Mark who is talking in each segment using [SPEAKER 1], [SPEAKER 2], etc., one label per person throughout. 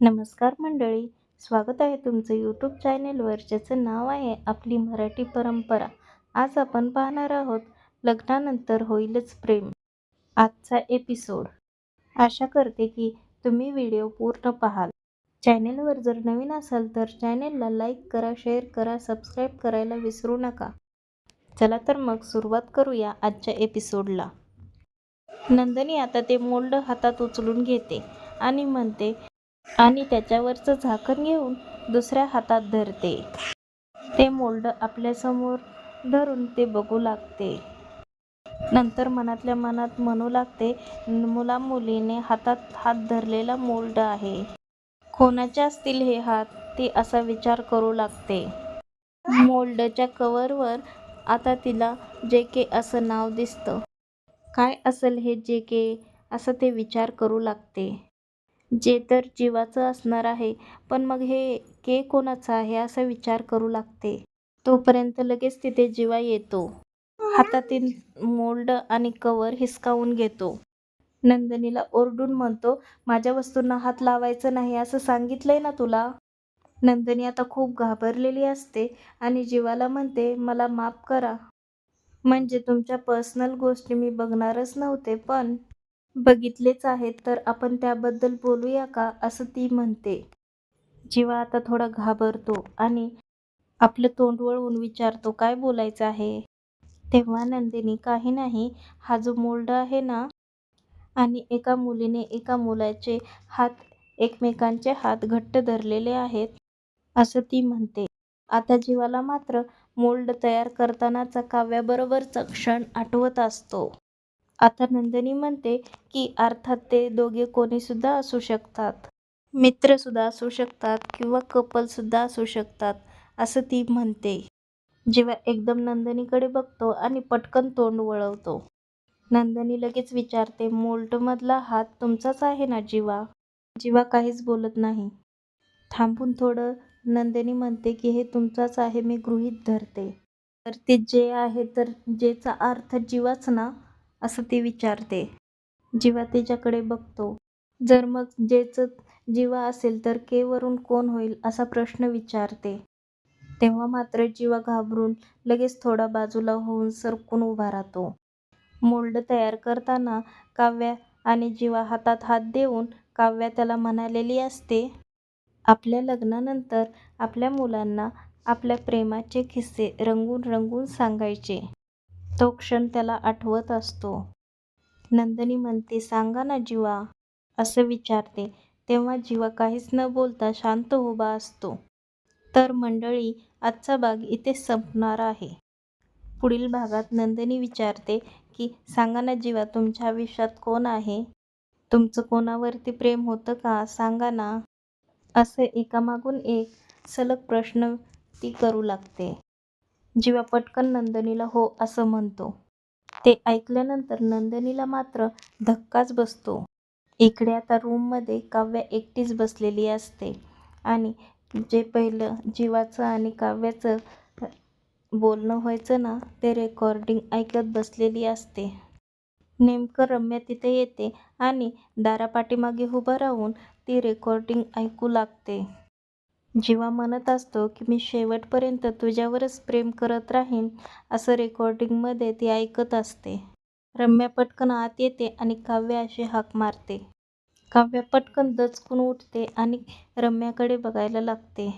[SPEAKER 1] नमस्कार मंडळी स्वागत आहे तुमचं यूट्यूब चॅनेलवर ज्याचं नाव आहे आपली मराठी परंपरा. आज आपण पाहणार आहोत लग्नानंतर होईलच प्रेम. आजचा एपिसोड आशा करते की तुम्ही व्हिडिओ पूर्ण पाहाल. चॅनेलवर जर नवीन असाल तर चॅनेलला लाईक करा शेअर करा सबस्क्राईब करायला विसरू नका. चला तर मग सुरुवात करूया आजच्या एपिसोडला नंदनी आता ते मोल्ड हातात उचलून घेते आणि म्हणते आणि त्याच्यावरचं झाकण घेऊन दुसऱ्या हातात धरते. ते मोल्ड आपल्यासमोर धरून ते बघू लागते. नंतर मनातल्या मनात म्हणू लागते मुला मुलीने हातात हात धरलेला मोल्ड आहे. कोणाचे असतील हे हात? ती असा विचार करू लागते. मोल्डच्या कवरवर आता तिला जे के असं नाव दिसतं. काय असेल हे जे के? असं ते विचार करू लागते. जे तर जीवाचं असणार आहे पण मग हे के कोणाचं आहे असा विचार करू लागते. तोपर्यंत लगेच तिथे जीवा येतो. हातातील मोल्ड आणि कवर हिसकावून घेतो. नंदनीला ओरडून म्हणतो माझ्या वस्तूंना हात लावायचं नाही असं सांगितलंय ना तुला? नंदनी आता खूप घाबरलेली असते आणि जीवाला म्हणते मला माफ करा. म्हणजे तुमच्या पर्सनल गोष्टी मी बघणारच नव्हते पण बघितलेच आहेत तर आपण त्याबद्दल बोलूया का? असं ती म्हणते. जीवा आता थोडा घाबरतो आणि आपलं तोंड वळवून विचारतो काय बोलायचं आहे? तेव्हा नंदिनी काही नाही. हा जो मोल्ड आहे ना आणि एका मुलीने एका मुलाचे हात एकमेकांचे हात घट्ट धरलेले आहेत असं ती म्हणते. आता जीवाला मात्र मोल्ड तयार करतानाचा काव्याबरोबरचा क्षण आठवत असतो. आता नंदिनी म्हणते की अर्थात ते दोघे कोणीसुद्धा असू शकतात. मित्रसुद्धा असू शकतात किंवा कपलसुद्धा असू शकतात असं ती म्हणते. जेव्हा एकदम नंदिनीकडे बघतो आणि पटकन तोंड वळवतो. नंदिनी लगेच विचारते मोल्टमधला हात तुमचाच आहे ना जीवा? जीवा काहीच बोलत नाही. थांबून थोडं नंदिनी म्हणते की हे तुमचाच आहे मी गृहीत धरते. तर ते जे आहे तर जेचा अर्थ जीवाच ना असं ती विचारते. जीवा तिच्याकडे बघतो. जर मग जेचं जीवा असेल तर केवरून कोण होईल असा प्रश्न विचारते. तेव्हा मात्र जीवा घाबरून लगेच थोडा बाजूला होऊन सरकून उभा राहतो. मोल्ड तयार करताना काव्या आणि जीवा हातात हात देऊन काव्या त्याला म्हणालेली असते आपल्या लग्नानंतर आपल्या मुलांना आपल्या प्रेमाचे किस्से रंगून रंगून सांगायचे. तो क्षण त्याला आठवत असतो. नंदिनी म्हणते सांगा ना जीवा असं विचारते. तेव्हा जीवा काहीच न बोलता शांत उभा असतो. तर मंडळी आजचा भाग इथे संपणार आहे. पुढील भागात नंदिनी विचारते की सांगा ना जीवा तुमच्या आयुष्यात कोण आहे? तुमचं कोणावरती प्रेम होतं का? सांगा ना. असे एकामागून एक सलग प्रश्न ती करू लागते. जीवा पटकन नंदनीला हो असं म्हणतो. ते ऐकल्यानंतर नंदनीला मात्र धक्काच बसतो. इकडे आता रूममध्ये काव्या एकटीच बसलेली असते आणि जे पहिलं जीवाचं आणि काव्याचं बोलणं व्हायचं ना ते रेकॉर्डिंग ऐकत बसलेली असते. नेमकं रम्या तिथे येते आणि दारापाठीमागे उभं राहून ती रेकॉर्डिंग ऐकू लागते. जीवा म्हणत असतो की मी शेवटपर्यंत तुझ्यावरच प्रेम करत राहीन असं रेकॉर्डिंगमध्ये ती ऐकत असते. रम्या पटकन आत येते आणि काव्य अशी हाक मारते. काव्य पटकन दचकून उठते आणि रम्याकडे बघायला लागते.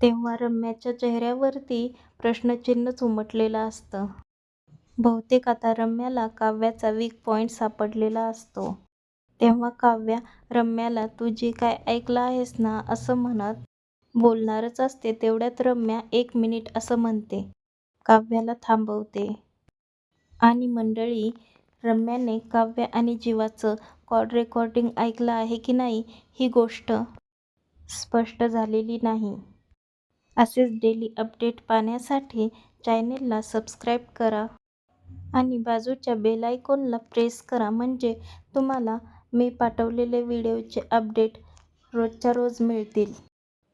[SPEAKER 1] तेव्हा रम्याच्या चेहऱ्यावरती प्रश्नचिन्हच उमटलेलं असतं. बहुतेक आता रम्याला काव्याचा वीक पॉईंट सापडलेला असतो. तेव्हा काव्या रम्याला तू जे काय ऐकलं आहेस ना? असं म्हणत बोलणारच असते तेवढ्यात रम्या एक मिनिट असं म्हणते काव्याला थांबवते. आणि मंडळी रम्याने काव्य आणि जीवाचं कॉल रेकॉर्डिंग ऐकलं आहे की नाही ही गोष्ट स्पष्ट झालेली नाही. असेच डेली अपडेट पाहण्यासाठी चॅनेलला सबस्क्राईब करा आणि बाजूच्या बेल आयकॉनला प्रेस करा म्हणजे तुम्हाला मी पाठवलेले व्हिडिओचे अपडेट रोजच्या रोज मिळतील.